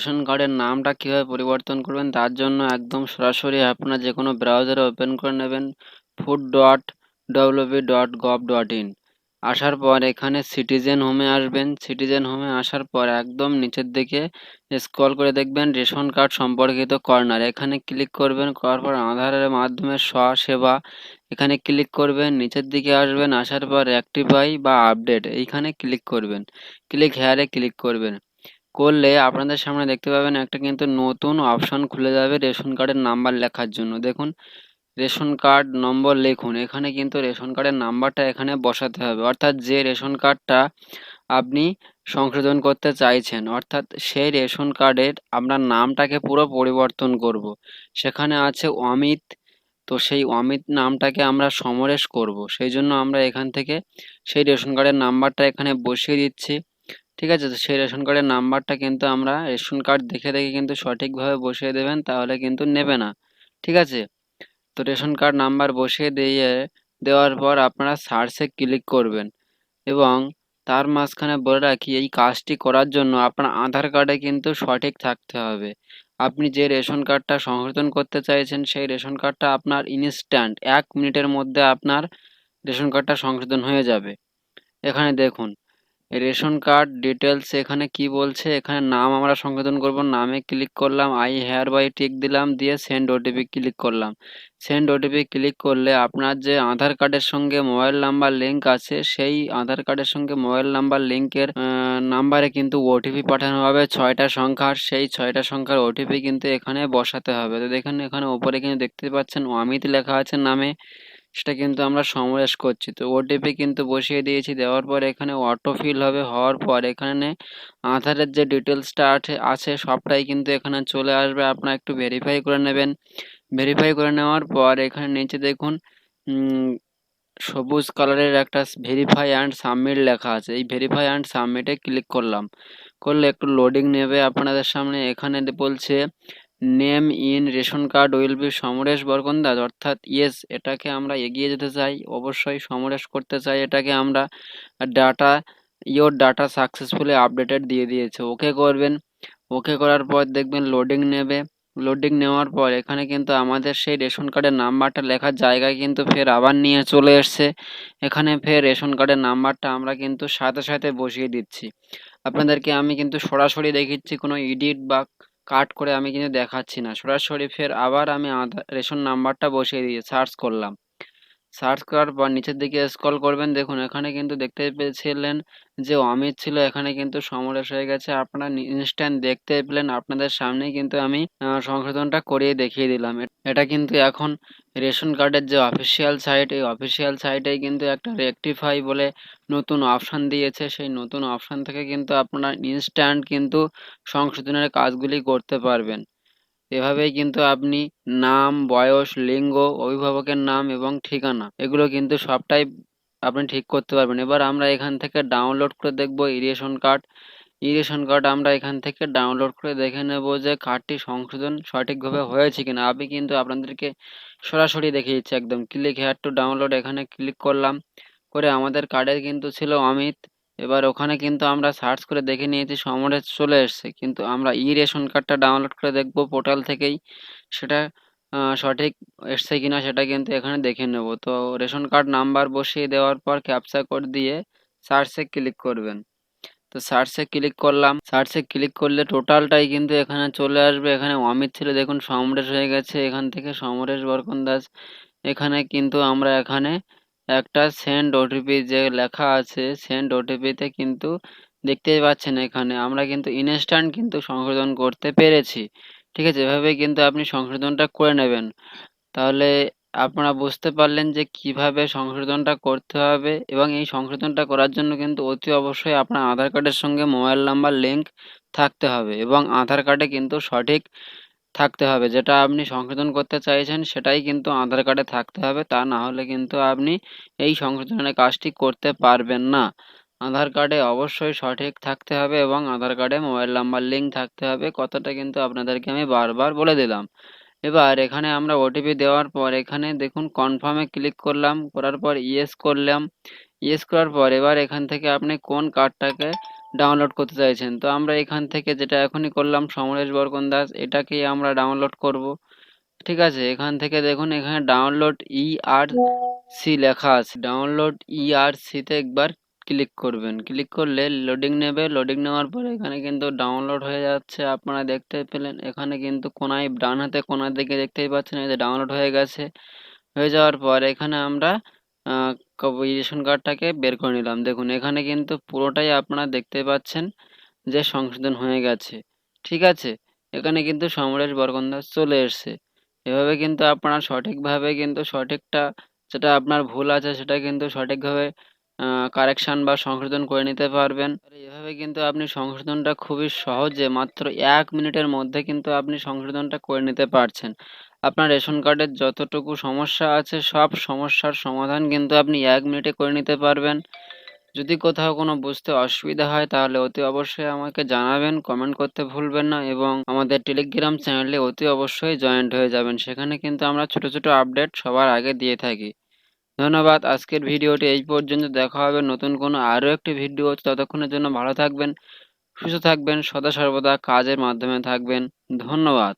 Ration কার্ডের নামটা কীভাবে পরিবর্তন করবেন, তার জন্য একদম সরাসরি আপনার যে কোনো ব্রাউজারে ওপেন করে নেবেন food dot WB dot gov dot in আসার পর এখানে সিটিজেন হোমে আসবেন। সিটিজেন হোমে আসার পর একদম নিচের দিকে স্ক্রল করে দেখবেন রেশন কার্ড সম্পর্কিত কর্নার এখানে ক্লিক করবেন, করার পর আধারের মাধ্যমে সেবা এখানে ক্লিক করবেন, নিচের দিকে আসবেন, আসার পর অ্যাক্টিভাই বা আপডেট এইখানে ক্লিক করবেন। ক্লিক হেয়ারে ক্লিক করবেন। করলে আপনাদের সামনে দেখতে পাবেন একটা কিন্তু নতুন অপশন খুলে যাবে রেশন কার্ডের নাম্বার লেখার জন্য দেখুন, রেশন কার্ড নম্বর লিখুন এখানে কিন্তু রেশন কার্ডের নাম্বারটা এখানে বসাতে হবে অর্থাৎ যে রেশন কার্ডটা আপনি সংশোধন করতে চাইছেন, অর্থাৎ সেই রেশন কার্ডের আমরা নামটাকে পুরো পরিবর্তন করব। সেখানে আছে অমিত, তো সেই অমিত নামটাকে আমরা সমরেশ করব। সেই জন্য আমরা এখান থেকে সেই রেশন কার্ডের নাম্বারটা এখানে বসিয়ে দিচ্ছি ঠিক আছে? তো সেই রেশন কার্ডের নাম্বারটা কিন্তু আমরা রেশন কার্ড দেখে দেখে কিন্তু সঠিকভাবে বসিয়ে দেবেন, তাহলে কিন্তু নেবে না। ঠিক আছে? তো রেশন কার্ড নাম্বার বসিয়ে দিয়ে, দেওয়ার পর আপনারা সার্চে ক্লিক করবেন এবং তার মাঝখানে বলে রাখি, এই কাজটি করার জন্য আপনার আধার কার্ডে কিন্তু সঠিক থাকতে হবে। আপনি যে রেশন কার্ডটা সংশোধন করতে চাইছেন, সেই রেশন কার্ডটা আপনার ইনস্ট্যান্ট এক মিনিটের মধ্যে আপনার রেশন কার্ডটা সংশোধন হয়ে যাবে। এখানে দেখুন রেশন কার্ড ডিটেলস এখানে কি বলছে? এখানে নাম আমরা সংশোধন করব। নামে ক্লিক করলাম, আই হেয়ার বাই টিক দিলাম, দিয়ে সেন্ড ওটিপি ক্লিক করলাম। সেন্ড ওটিপি ক্লিক করলে আপনার যে আধার কার্ডের সঙ্গে মোবাইল নাম্বার লিঙ্ক আছে, সেই আধার কার্ডের সঙ্গে মোবাইল নাম্বার লিঙ্কের নাম্বারে কিন্তু ওটিপি পাঠানো হবে। ছয়টা সংখ্যার, সেই ছয়টা সংখ্যার ওটিপি কিন্তু এখানে বসাতে হবে। তো দেখেন, এখানে ওপরে কিন্তু দেখতে পাচ্ছেন, অমিত লেখা আছে নামে। সেটা কিন্তু আমরা সমরেশ করছি। তো ওটিপি কিন্তু বসিয়ে দিয়েছি। দেওয়ার পর এখানে অটো ফিল হবে হওয়ার পর এখানে আধারের যে ডিটেলসটা আছে সবটাই কিন্তু এখানে চলে আসবে। আপনারা একটু ভেরিফাই করে নেবেন। ভেরিফাই করে নেওয়ার পর এখানে নিচে দেখুন সবুজ কালারের একটা ভেরিফাই অ্যান্ড সাবমিট লেখা আছে। এই ভেরিফাই অ্যান্ড সাবমিটে ক্লিক করলাম। করলে একটু লোডিং নেবে আপনাদের সামনে। এখানে বলছে name in ration card will be Samaresh Barkandaj, অর্থাৎ ইয়েস, এটাকে আমরা এগিয়ে যেতে চাই, অবশ্যই সমরেশ করতে চাই, এটাকে আমরা data your data successfully updated দিয়ে দিয়েছে, ওকে করবেন, ওকে করার পর দেখবেন লোডিং নেবে, লোডিং নেওয়ার পর এখানে কিন্তু আমাদের সেই রেশন কার্ডের নাম্বারটা লেখার জায়গায় কিন্তু ফের আবার নিয়ে চলে এসছে, এখানে ফের রেশন কার্ডের নাম্বারটা আমরা কিন্তু সাথে সাথে বসিয়ে দিচ্ছি, আপনাদেরকে আমি কিন্তু সরাসরি দেখিচ্ছি কোনো এডিট বা কাট করে আমি কিন্তু দেখাচ্ছি না। সরাসরি ফের আবার আমি রেশন নাম্বারটা বসিয়ে দিয়ে সার্চ করলাম। সার্চ করার পর নিচের দিকে স্ক্রল করবেন। দেখুন, এখানে কিন্তু দেখতে পেয়েছিলেন যে অমিত ছিল, এখানে কিন্তু সমরেশ হয়ে গেছে। আপনারা ইনস্ট্যান্ট দেখতে পেলেন। আপনাদের সামনেই কিন্তু আমি সংশোধনটা করিয়ে দেখিয়ে দিলাম। এটা কিন্তু এখন রেশন কার্ডের যে অফিসিয়াল সাইট এই অফিসিয়াল সাইটেই কিন্তু একটা রেকটিফাই বলে নতুন অপশান দিয়েছে। সেই নতুন অপশান থেকে কিন্তু আপনারা ইনস্ট্যান্ট কিন্তু সংশোধনের কাজগুলি করতে পারবেন। এভাবেই কিন্তু আপনি নাম, বয়স, লিঙ্গ, অভিভাবকের নাম এবং ঠিকানা, এগুলো কিন্তু সবটাই আপনি ঠিক করতে পারবেন। এবার আমরা এখান থেকে ডাউনলোড করে দেখব ইরেশন কার্ড ইরেশন কার্ড আমরা এখান থেকে ডাউনলোড করে দেখে নেব যে কার্ডটি সংশোধন সঠিকভাবে হয়েছে কিনা। আমি কিন্তু আপনাদেরকে সরাসরি দেখিয়ে দিচ্ছি একদম। ক্লিক হেয়ার টু ডাউনলোড এখানে ক্লিক করলাম। করে আমাদের কার্ডের কিন্তু ছিল অমিত। এবার ওখানে কিন্তু আমরা সার্চ করে দেখে নিয়েছি সমরেশ চলে এসছে। কিন্তু আমরা ই রেশন কার্ডটা ডাউনলোড করে দেখব পোর্টাল থেকেই। সেটা সঠিক এসছে কিনা সেটা কিন্তু এখানে দেখে নেব। তো রেশন কার্ড নাম্বার বসিয়ে দেওয়ার পর ক্যাপচা কোড দিয়ে সার্চে ক্লিক করবেন। তো সার্চে ক্লিক করলাম। সার্চে ক্লিক করলে টোটালটাই কিন্তু এখানে চলে আসবে। এখানে অমিত ছিল, দেখুন সমরেশ হয়ে গেছে। এখান থেকে সমরেশ বরকন দাস। এখানে কিন্তু আমরা এখানে একটা সেন্ড ওটিপি যে লেখা আছে সেন্ড ওটিপিতে কিন্তু দেখতেই পাচ্ছেন এখানে, আমরা কিন্তু ইনস্ট্যান্ট কিন্তু সংশোধন করতে পেরেছি। ঠিক আছে এভাবে কিন্তু আপনি সংশোধনটা করে নেবেন। তাহলে আপনারা বুঝতে পারলেন যে কীভাবে সংশোধনটা করতে হবে এবং এই সংশোধনটা করার জন্য কিন্তু অতি অবশ্যই আপনার আধার কার্ডের সঙ্গে মোবাইল নাম্বার লিঙ্ক থাকতে হবে এবং আধার কার্ডে কিন্তু সঠিক থাকতে হবে। যেটা আপনি সংশোধন করতে চাইছেন, সেটাই কিন্তু আধার কার্ডে থাকতে হবে। তা না হলে কিন্তু আপনি এই সংশোধনের কাজটি করতে পারবেন না। আধার কার্ডে অবশ্যই সঠিক থাকতে হবে এবং আধার কার্ডে মোবাইল নাম্বার, লিঙ্ক থাকতে হবে। কথাটা কিন্তু আপনাদেরকে আমি বারবার বলে দিলাম। এবার এখানে আমরা ওটিপি দেওয়ার পর এখানে দেখুন কনফার্মে ক্লিক করলাম। করার পর ইয়েস করলাম। ইয়েস করার পর এবার এখান থেকে আপনি কোন কার্ডটাকে ডাউনলোড করতে চাইছেন। তো আমরা এখান থেকে যেটা এখনই করলাম, সমরেশ বরকন দাস, এটাকেই আমরা ডাউনলোড করব। ঠিক আছে, এখান থেকে দেখুন, এখানে ডাউনলোড ই আর সি লেখা আছে। ডাউনলোড ই আর সিতে একবার ক্লিক করবেন। ক্লিক করলে লোডিং নেবে। লোডিং নেওয়ার পরে এখানে কিন্তু ডাউনলোড হয়ে যাচ্ছে। আপনারা দেখতে পেলেন, এখানে কিন্তু কোনায়, ডান হাতে কোনার দিকে দেখতেই পাচ্ছেন, এই যে ডাউনলোড হয়ে গেছে। হয়ে যাওয়ার পর এখানে আমরা রেশন কার্ডটাকে বের করে নিলাম। দেখুন, এখানে কিন্তু পুরোটাই আপনারা দেখতে পাচ্ছেন যে সংশোধন হয়ে গেছে। ঠিক আছে? এখানে কিন্তু সমরেশ বরকন্দাজ চলে এসছে। এভাবে কিন্তু আপনারা সঠিকভাবে কিন্তু সঠিকটা যেটা আপনার ভুল আছে, সেটা কিন্তু সঠিকভাবে কারেকশান বা সংশোধন করে নিতে পারবেন। এভাবে কিন্তু আপনি সংশোধনটা খুবই সহজে মাত্র এক মিনিটের মধ্যে কিন্তু আপনি সংশোধনটা করে নিতে পারছেন। আপনার রেশন কার্ডের যতটুকু সমস্যা আছে, সব সমস্যার সমাধান কিন্তু আপনি এক মিনিটে করে নিতে পারবেন। যদি কোথাও কোনো বুঝতে অসুবিধা হয়, তাহলে অতি অবশ্যই আমাকে জানাবেন কমেন্ট করতে ভুলবেন না এবং আমাদের টেলিগ্রাম চ্যানেলে অতি অবশ্যই জয়েন্ট হয়ে যাবেন। সেখানে কিন্তু আমরা ছোট ছোট আপডেট সবার আগে দিয়ে থাকি। ধন্যবাদ, আজকের ভিডিওটি এই পর্যন্ত। দেখা হবে নতুন কোনো আরও একটি ভিডিও। ততক্ষণের জন্য ভালো থাকবেন, সুস্থ থাকবেন সদা সর্বদা কাজের মাধ্যমে থাকবেন। ধন্যবাদ।